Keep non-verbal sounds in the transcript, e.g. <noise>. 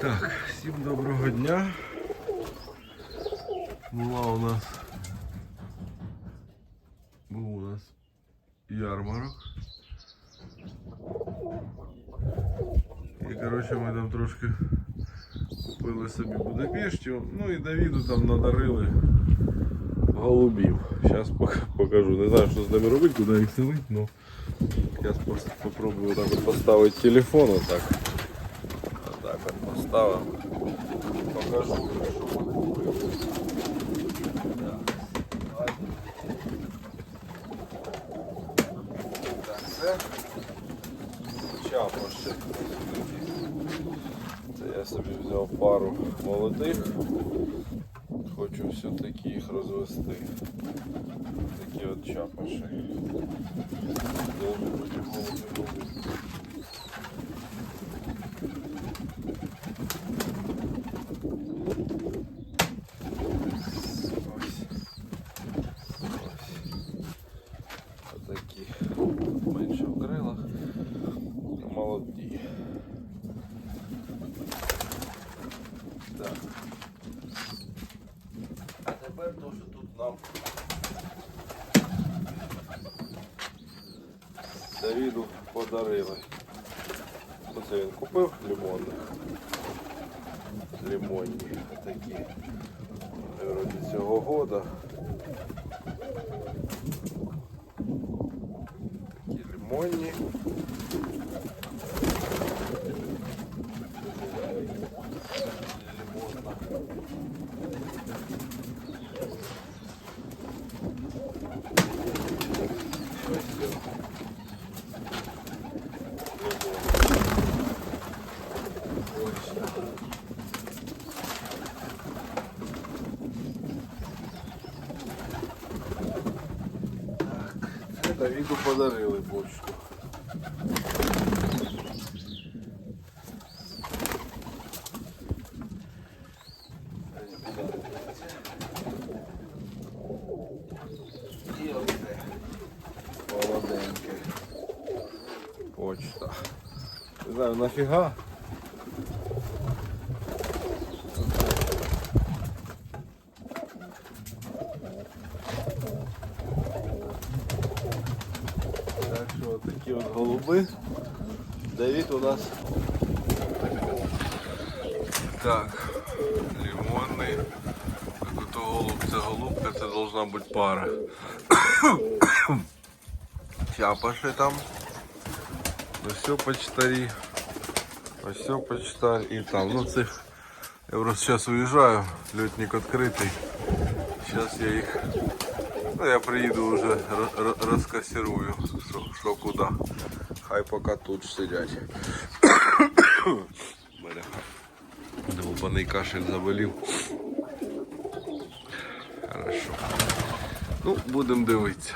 Так, всім доброго дня. Була у нас був у нас ярмарок. І коротше ми там трошки купили собі Будапештів. Ну і Давіду там надарили голубів. Зараз покажу. Не знаю, що з ними робити, куди їх селити, але зараз спробую так от поставити телефон отак. Отак от поставимо. Покажу, що вони купили. Так, це я собі взяв пару молодих. Хочу все-таки їх розвести. Такі от чапоші. Должны нам Давіду подарили. Оце він купив лимонних. Лимонні такі. Вроді цього года. Такі лимонні. Це Давіду подарили почту. Молоденьке. Почта. Не знаю, нафіга. Так що такі от голуби. Давид у нас. Так, лимонний. Так ото голуб, це голубка, це должна бути пара. <coughs> Чапаши там. Ну все почтарі. Ось все почтар і там. Ну цих. Я просто зараз уїжджаю, льотник відкритий. Зараз я їх. Ну я приїду вже ро- ро- розкасірую, що, що куди. Хай поки тут сидять. <coughs> Мене довбаний кашель заболів. Хорошо. Ну, будемо дивитися.